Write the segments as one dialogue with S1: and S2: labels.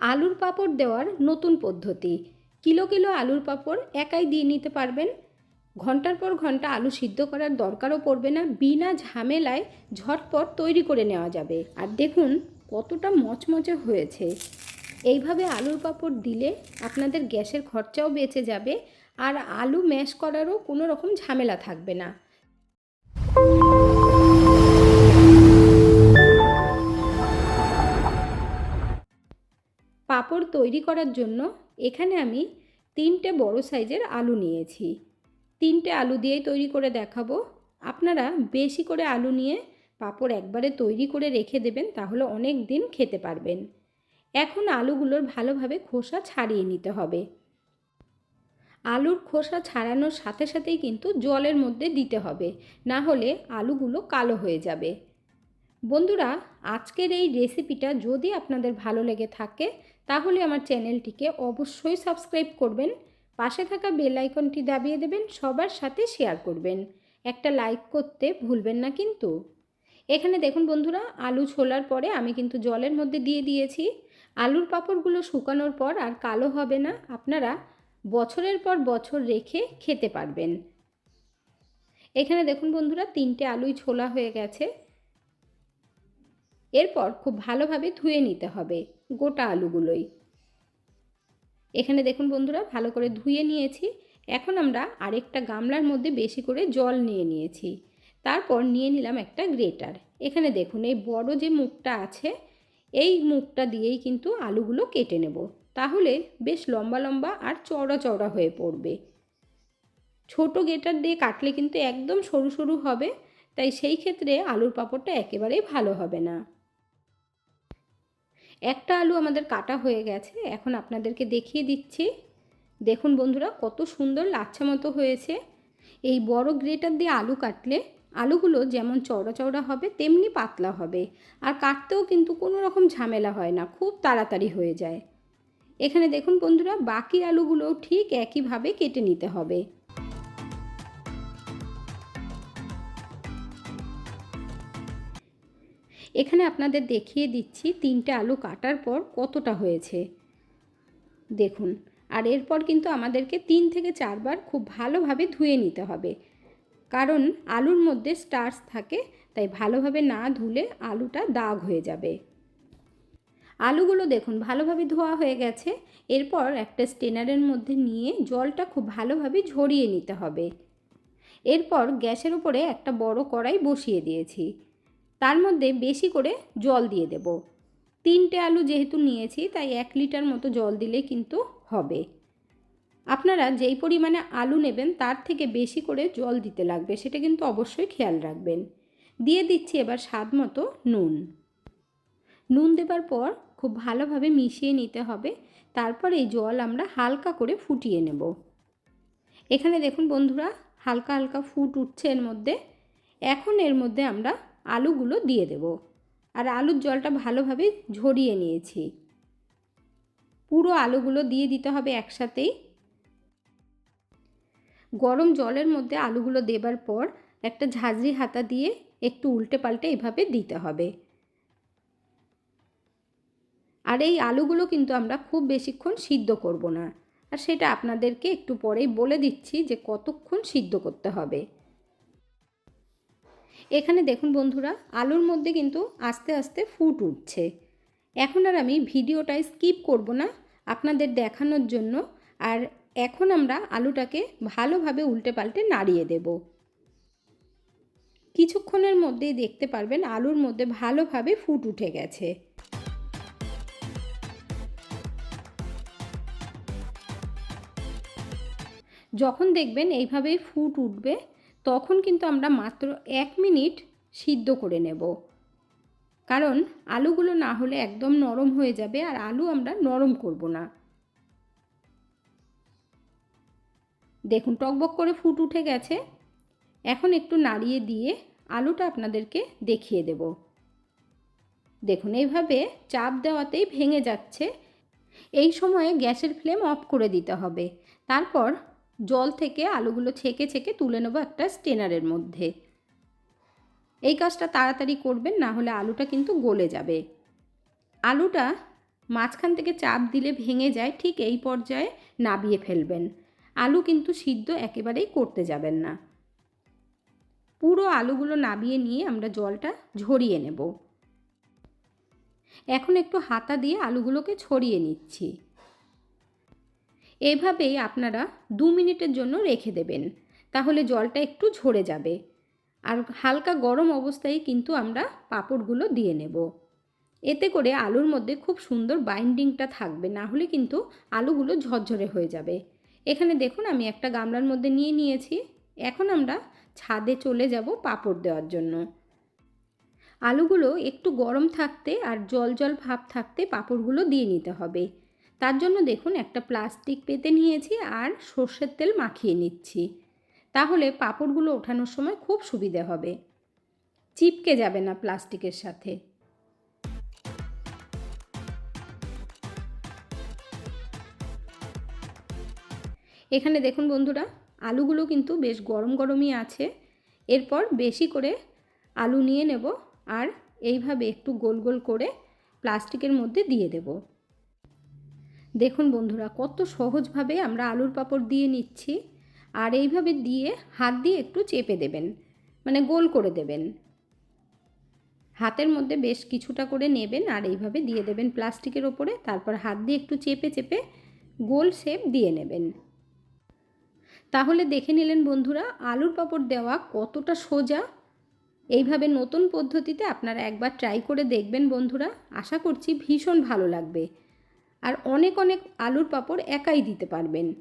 S1: আলুর পাঁপড় দেওয়ার নতুন পদ্ধতি। কিলো কিলো আলুর পাঁপড় একাই দিয়ে নিতে পারবেন। ঘণ্টার পর ঘণ্টা আলু সিদ্ধ করার দরকারও পড়বে না, বিনা ঝামেলায় ঝটপট তৈরি করে নেওয়া যাবে। আর দেখুন, কতটা মচমচে হয়েছে। এইভাবে আলুর পাঁপড় দিলে আপনাদের গ্যাসের খরচাও বেঁচে যাবে আর আলু ম্যাশ করারও কোনো রকম ঝামেলা থাকবে না। পাঁপড় তৈরি করার জন্য এখানে আমি তিনটে বড় সাইজের আলু নিয়েছি। তিনটে আলু দিয়েই তৈরি করে দেখাবো। আপনারা বেশি করে আলু নিয়ে পাঁপড় একবারে তৈরি করে রেখে দেবেন, তাহলে অনেক দিন খেতে পারবেন। এখন আলুগুলোর ভালোভাবে খোসা ছাড়িয়ে নিতে হবে। আলুর খোসা ছাড়ানোর সাথে সাথেই কিন্তু জলের মধ্যে দিতে হবে, না হলে আলুগুলো কালো হয়ে যাবে। বন্ধুরা, আজকের এই রেসিপিটা যদি আপনাদের ভালো লেগে থাকে, তাহলে আমার চ্যানেলটিকে অবশ্যই সাবস্ক্রাইব করবেন, পাশে থাকা বেল আইকনটি দাবিয়ে দেবেন, সবার সাথে শেয়ার করবেন। একটা লাইক করতে ভুলবেন না কিন্তু। এখানে দেখুন বন্ধুরা, আলু ছোলার পরে আমি কিন্তু জলের মধ্যে দিয়ে দিয়েছি। আলুর পাঁপড়গুলো শুকানোর পর আর কালো হবে না, আপনারা বছরের পর বছর রেখে খেতে পারবেন। এখানে দেখুন বন্ধুরা, তিনটে আলুই ছোলা হয়ে গেছে। এরপর খুব ভালোভাবে ধুয়ে নিতে হবে গোটা আলুগুলোই। এখানে দেখুন বন্ধুরা, ভালো করে ধুয়ে নিয়েছি। এখন আমরা আরেকটা গামলার মধ্যে বেশি করে জল নিয়ে নিয়েছি। তারপর নিয়ে নিলাম একটা গ্রেটার। এখানে দেখুন, এই বড় যে মুখটা আছে, এই মুখটা দিয়েই কিন্তু আলুগুলো কেটে নেব। তাহলে বেশ লম্বা লম্বা আর চওড়া চওড়া হয়ে পড়বে। ছোট গেটার দিয়ে কাটলে কিন্তু একদম সরু সরু হবে, তাই সেই ক্ষেত্রে আলুর পাঁপড়টা একেবারেই ভালো হবে না। একটা আলু আমাদের কাটা হয়ে গেছে, এখন আপনাদেরকে দেখিয়ে দিচ্ছি। দেখুন বন্ধুরা, কত সুন্দর লাচ্ছা মতো হয়েছে। এই বড় গ্রেটার দিয়ে আলু কাটলে আলুগুলো যেমন চওড়া চওড়া হবে, তেমনি পাতলা হবে। আর কাটতেও কিন্তু কোনো রকম ঝামেলা হয় না, খুব তাড়াতাড়ি হয়ে যায়। এখানে দেখুন বন্ধুরা, বাকি আলুগুলো ঠিক একইভাবে কেটে নিতে হবে। এখানে আপনাদের দেখিয়ে দিচ্ছি তিনটে আলু কাটার পর কতটা হয়েছে। দেখুন, আর এরপর কিন্তু আমাদেরকে তিন থেকে চারবার খুব ভালোভাবে ধুয়ে নিতে হবে। কারণ আলুর মধ্যে স্টার্স থাকে, তাই ভালোভাবে না ধুলে আলুটা দাগ হয়ে যাবে। আলুগুলো দেখুন, ভালোভাবে ধোয়া হয়ে গেছে। এরপর একটা স্টেনারের মধ্যে নিয়ে জলটা খুব ভালোভাবে ঝরিয়ে নিতে হবে। এরপর গ্যাসের উপরে একটা বড় কড়াই বসিয়ে দিয়েছি। তার মধ্যে বেশি করে জল দিয়ে দেব। তিনটে আলু যেহেতু নিয়েছি, তাই এক লিটার মতো জল দিলে কিন্তু হবে। আপনারা যেই পরিমাণে আলু নেবেন, তার থেকে বেশি করে জল দিতে লাগবে, সেটা কিন্তু অবশ্যই খেয়াল রাখবেন। দিয়ে দিচ্ছি এবার স্বাদ মতো নুন। নুন দেবার পর খুব ভালোভাবে মিশিয়ে নিতে হবে, তারপর এই জল আমরা হালকা করে ফুটিয়ে নেব। এখানে দেখুন বন্ধুরা, হালকা হালকা ফুট উঠছে এর মধ্যে। এখন এর মধ্যে আমরা আলুগুলো দিয়ে দেব। আর আলুর জলটা ভালোভাবে ঝরিয়ে নিয়েছি। পুরো আলুগুলো দিয়ে দিতে হবে একসাথেই গরম জলের মধ্যে আলুগুলো দেবার পর একটা ঝাঁঝরি হাতা দিয়ে একটু উল্টে পাল্টে এভাবে দিতে হবে। আর এই আলুগুলো কিন্তু আমরা খুব বেশিক্ষণ সিদ্ধ করব না। আর সেটা আপনাদেরকে একটু পরেই বলে দিচ্ছি যে কতক্ষণ সিদ্ধ করতে হবে। এখানে দেখুন বন্ধুরা, আলুর মধ্যে কিন্তু আস্তে আস্তে ফুট উঠছে। এখন আর আমি ভিডিওটাই স্কিপ করব না, আপনাদের দেখানোর জন্য। আর এখন আমরা আলুটাকে ভালোভাবে উল্টে পাল্টে নাড়িয়ে দেব। কিছুক্ষণের মধ্যেই দেখতে পারবেন আলুর মধ্যে ভালোভাবে ফুট উঠে গেছে। যখন দেখবেন এইভাবেই ফুট উঠবে তখন কিন্তু আমরা মাত্র এক মিনিট সিদ্ধ করে নেব। কারণ আলুগুলো না হলে একদম নরম হয়ে যাবে আর আলু আমরা নরম করব না। দেখুন, টকবক করে ফুট উঠে গেছে। এখন একটু নাড়িয়ে দিয়ে আলুটা আপনাদেরকে দেখিয়ে দেব। দেখুন, এইভাবে চাপ দেওয়াতেই ভেঙে যাচ্ছে। এই সময়ে গ্যাসের ফ্লেম অফ করে দিতে হবে। তারপর জল থেকে আলুগুলো ছেঁকে ছেঁকে তুলে নেব একটা স্টেনারের মধ্যে। এই কাজটা তাড়াতাড়ি করবেন, না হলে আলুটা কিন্তু গলে যাবে। আলুটা মাঝখান থেকে চাপ দিলে ভেঙে যায়, ঠিক এই পর্যায়ে নাবিয়ে ফেলবেন। আলু কিন্তু সিদ্ধ একেবারেই করতে যাবেন না। পুরো আলুগুলো নাবিয়ে নিয়ে আমরা জলটা ঝরিয়ে নেব। এখন একটু হাতা দিয়ে আলুগুলোকে ছড়িয়ে নিচ্ছি। এভাবেই আপনারা দু মিনিটের জন্য রেখে দেবেন। তাহলে জলটা একটু ঝরে যাবে। আর হালকা গরম অবস্থায় কিন্তু আমরা পাঁপড়গুলো দিয়ে নেব। এতে করে আলুর মধ্যে খুব সুন্দর বাইন্ডিংটা থাকবে, না হলে কিন্তু আলুগুলো ঝরঝরে হয়ে যাবে। এখানে দেখুন, আমি একটা গামলার মধ্যে নিয়ে নিয়েছি। এখন আমরা ছাদে চলে যাব পাঁপড় দেওয়ার জন্য। আলুগুলো একটু গরম থাকতে আর জল জল ভাব থাকতে পাঁপড়গুলো দিয়ে নিতে হবে। তার জন্য দেখুন একটা প্লাস্টিক পেতে নিয়েছি আর সর্ষের তেল মাখিয়ে নিচ্ছি। তাহলে পাঁপড়গুলো ওঠানোর সময় খুব সুবিধে হবে। চিপকে যাবে না প্লাস্টিকের সাথে। এখানে দেখুন বন্ধুরা, আলুগুলো কিন্তু বেশ গরম গরমই আছে। এরপর বেশি করে আলু নিয়ে নেব আর এইভাবে একটু গোল গোল করে প্লাস্টিকের মধ্যে দিয়ে দেব। দেখুন বন্ধুরা, কত সহজভাবে আমরা আলুর পাঁপড় দিয়ে নিচ্ছি। আর এইভাবে দিয়ে হাত দিয়ে একটু চেপে দেবেন মানে গোল করে দেবেন। হাতের মধ্যে বেশ কিছুটা করে নেবেন আর এইভাবে দিয়ে দেবেন প্লাস্টিকের ওপরে। তারপর হাত দিয়ে একটু চেপে চেপে গোল শেপ দিয়ে নেবেন। তাহলে দেখে নিলেন বন্ধুরা, আলুর পাঁপড় দেওয়া কতটা সোজা। এইভাবে নতুন পদ্ধতিতে আপনারা একবার ট্রাই করে দেখবেন বন্ধুরা। আশা করছি ভীষণ ভালো লাগবে। আর অনেক অনেক আলুর পাঁপড় একাই দিতে পারবেন।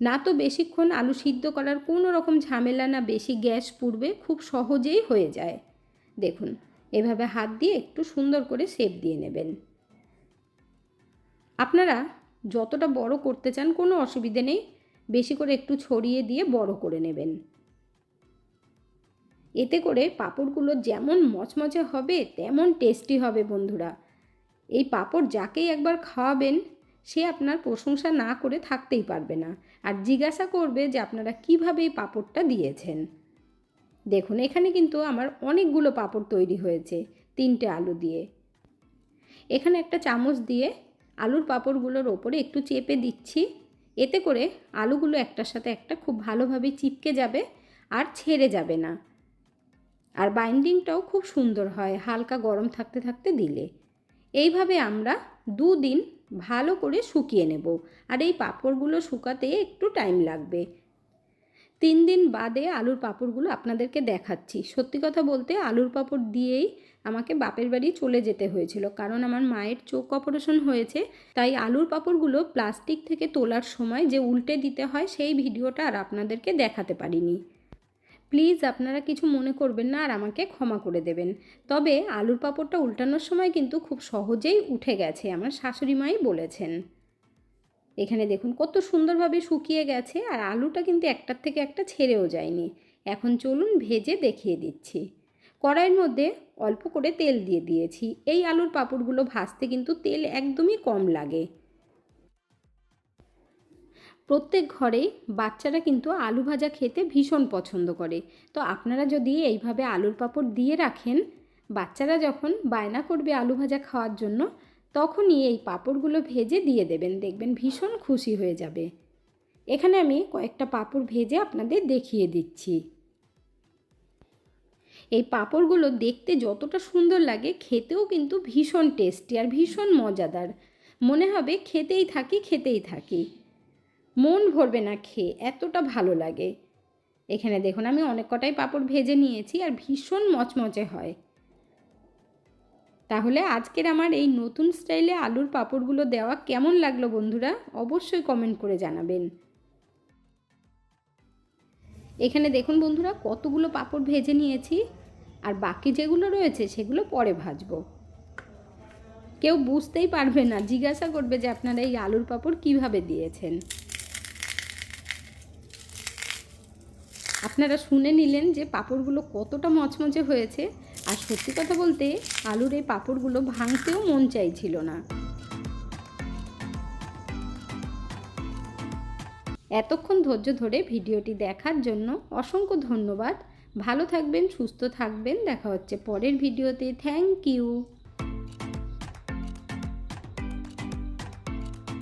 S1: না তো বেশিক্ষণ আলু সিদ্ধ করার কোনো রকম ঝামেলা না, বেশি গ্যাস পুড়বে খুব সহজেই হয়ে যায়। দেখুন, এভাবে হাত দিয়ে একটু সুন্দর করে শেপ দিয়ে নেবেন। আপনারা যতটা বড় করতে চান কোনো অসুবিধে নেই, বেশি করে একটু ছড়িয়ে দিয়ে বড় করে নেবেন। এতে করে পাঁপড়গুলো যেমন মচমচে হবে, তেমন টেস্টি হবে বন্ধুরা। এই পাঁপড় যাকেই একবার খাওয়াবেন, সে আপনার প্রশংসা না করে থাকতেই পারবে না। আর জিজ্ঞাসা করবে যে আপনারা কীভাবে এই পাঁপড়টা দিয়েছেন। দেখুন, এখানে কিন্তু আমার অনেকগুলো পাঁপড় তৈরি হয়েছে তিনটে আলু দিয়ে। এখানে একটা চামচ দিয়ে আলুর পাঁপড়গুলোর ওপরে একটু চেপে দিচ্ছি। এতে করে আলুগুলো একটার সাথে একটা খুব ভালোভাবে চিপকে যাবে আর ছেড়ে যাবে না। আর বাইন্ডিংটাও খুব সুন্দর হয়, হালকা গরম থাকতে থাকতে দিলে। এইভাবে আমরা দুদিন ভালো করে শুকিয়ে নেব। আর এই পাঁপড়গুলো শুকাতে একটু টাইম লাগবে। তিন দিন বাদে আলুর পাঁপড়গুলো আপনাদেরকে দেখাচ্ছি। সত্যি কথা বলতে আলুর পাঁপড় দিয়েই আমাকে বাপের বাড়ি চলে যেতে হয়েছিল। কারণ আমার মায়ের চোখ অপারেশন হয়েছে, তাই আলুর পাঁপড়গুলো প্লাস্টিক থেকে তোলার সময় যে উল্টে দিতে হয় সেই ভিডিওটা আর আপনাদেরকে দেখাতে পারিনি। প্লিজ আপনারা কিছু মনে করবেন না আর আমাকে ক্ষমা করে দেবেন। তবে আলুর পাঁপড়টা উল্টানোর সময় কিন্তু খুব সহজেই উঠে গেছে, আমার শাশুড়ি মাই বলেছেন। এখানে দেখুন, কত সুন্দরভাবে শুকিয়ে গেছে আর আলুটা কিন্তু একটার থেকে একটা ছেড়েও যায়নি। এখন চলুন ভেজে দেখিয়ে দিচ্ছি। কড়াইয়ের মধ্যে অল্প করে তেল দিয়ে দিয়েছি। এই আলুর পাঁপড়গুলো ভাজতে কিন্তু তেল একদমই কম লাগে। প্রত্যেক ঘরেই বাচ্চারা কিন্তু আলু ভাজা খেতে ভীষণ পছন্দ করে। তো আপনারা যদি এইভাবে আলুর পাঁপড় দিয়ে রাখেন, বাচ্চারা যখন বায়না করবে আলু ভাজা খাওয়ার জন্য, তখনই এই পাঁপড়গুলো ভেজে দিয়ে দেবেন। দেখবেন ভীষণ খুশি হয়ে যাবে। এখানে আমি কয়েকটা পাঁপড় ভেজে আপনাদের দেখিয়ে দিচ্ছি। এই পাঁপড়গুলো দেখতে যতটা সুন্দর লাগে, খেতেও কিন্তু ভীষণ টেস্টি আর ভীষণ মজাদার। মনে হবে খেতেই থাকি খেতেই থাকি। মন ভরবে না খেয়ে, এতটা ভালো লাগে। এখানে দেখুন, আমি অনেক কটাই পাঁপড় ভেজে নিয়েছি আর ভীষণ মচমচে হয়। তাহলে আজকের আমার এই নতুন স্টাইলে আলুর পাঁপড়গুলো দেওয়া কেমন লাগল বন্ধুরা? অবশ্যই কমেন্ট করে জানাবেন। এখানে দেখুন বন্ধুরা, কতগুলো পাঁপড় ভেজে নিয়েছি আর বাকি যেগুলো রয়েছে সেগুলো পরে ভাজব। কেউ বুঝতেই পারবে না, জিজ্ঞাসা করবে যে আপনারা এই আলুর পাঁপড় কীভাবে দিয়েছেন। আপনারা শুনে নিলেন যে পাঁপড়গুলো কতটা মচমচে হয়েছে। আর সত্যি কথা বলতে, আলুর এই পাঁপড়গুলো ভাঙতেও মন চাইছিল না। এতক্ষণ ধৈর্য ধরে ভিডিওটি দেখার জন্য অসংখ্য ধন্যবাদ। ভালো থাকবেন, সুস্থ থাকবেন। দেখা হচ্ছে পরের ভিডিওতে। Thank you.